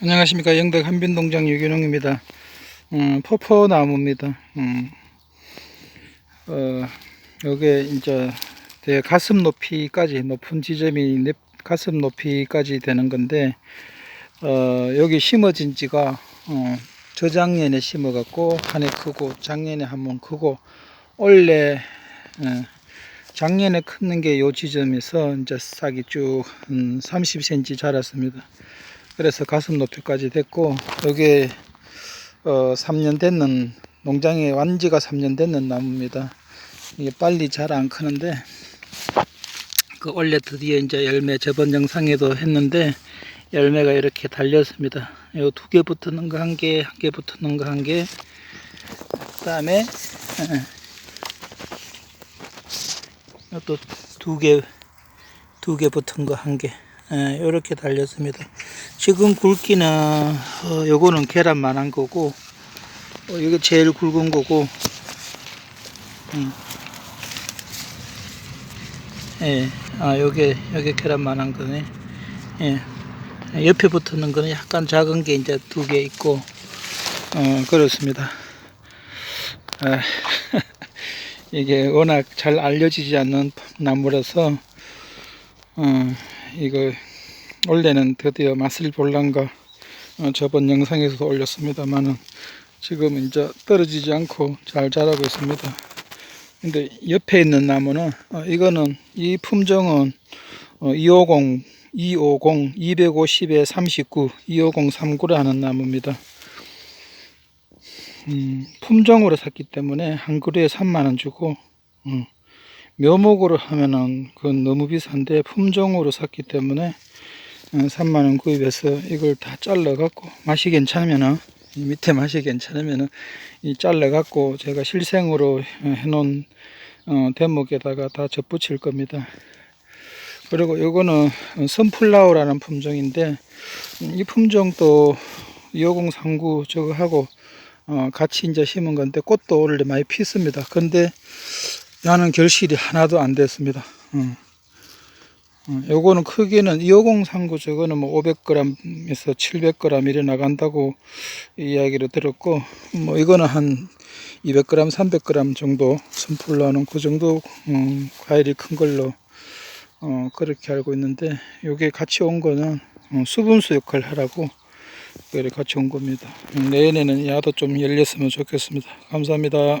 안녕하십니까 영덕 한빈동장 유균홍입니다. 음, 포포나무입니다. 음, 어, 요게 이제 대 가슴 높이까지 높은 지점이 내 가슴 높이까지 되는 건데 어, 여기 심어진 지가 어, 저작년에 심어 갖고 한 해 크고 작년에 한 번 크고 원래 어, 작년에 크는 게 요 지점에서 이제 싹이 쭉 음, 30cm 자랐습니다. 그래서 가슴 높이까지 됐고 여기 어 3년 됐는 농장에 완지가 3년 됐는 나무입니다. 이게 빨리 잘 안 크는데 그 원래 드디어 이제 열매 저번 영상에도 했는데 열매가 이렇게 달렸습니다. 요 두 개 붙는 거 한 개, 한 개 붙는 거 한 개. 그 다음에 또 두 개, 두 개 붙은 거 한 개. 이렇게 달렸습니다. 지금 굵기는 어, 요거는 계란만 한 거고 어, 이게 제일 굵은 거고 음. 예, 아 요게 요게 계란만 한 거네. 예, 옆에 붙는 거는 약간 작은 게 이제 두 개 있고 어 그렇습니다. 아, 이게 워낙 잘 알려지지 않는 나무라서 어, 이거 원래는 드디어 맛을 볼란가 어, 저번 영상에서도 올렸습니다만은 지금 이제 떨어지지 않고 잘 자라고 있습니다. 근데 옆에 있는 나무는 어, 이거는 이 품종은 어, 250, 250, 250에 39, 250, 39를 하는 나무입니다. 음, 품종으로 샀기 때문에 한 그루에 3만원 주고 음, 묘목으로 하면은 그건 너무 비싼데 품종으로 샀기 때문에 3만원 구입해서 이걸 다 잘라 갖고 맛이 괜찮으면은 이 밑에 맛이 괜찮으면은 이 잘라 갖고 제가 실생으로 해놓은 어, 대목에다가 다 접붙일 겁니다. 그리고 요거는 선플라워라는 품종인데 음, 이 품종도 25039 저거 하고 어, 같이 이제 심은 건데 꽃도 원래 많이 피습니다. 근데 야는 결실이 하나도 안 됐습니다. 어. 어, 요거는 크기는 25039 저거는 뭐 500g에서 700g 이래 나간다고 이야기를 들었고 뭐 이거는 한 200g, 300g 정도 선풀로는 그 정도 음, 과일이 큰 걸로 어, 그렇게 알고 있는데 요게 같이 온 거는 어, 수분수 역할을 하라고 그래 같이 온 겁니다. 내년에는 야도 좀 열렸으면 좋겠습니다. 감사합니다.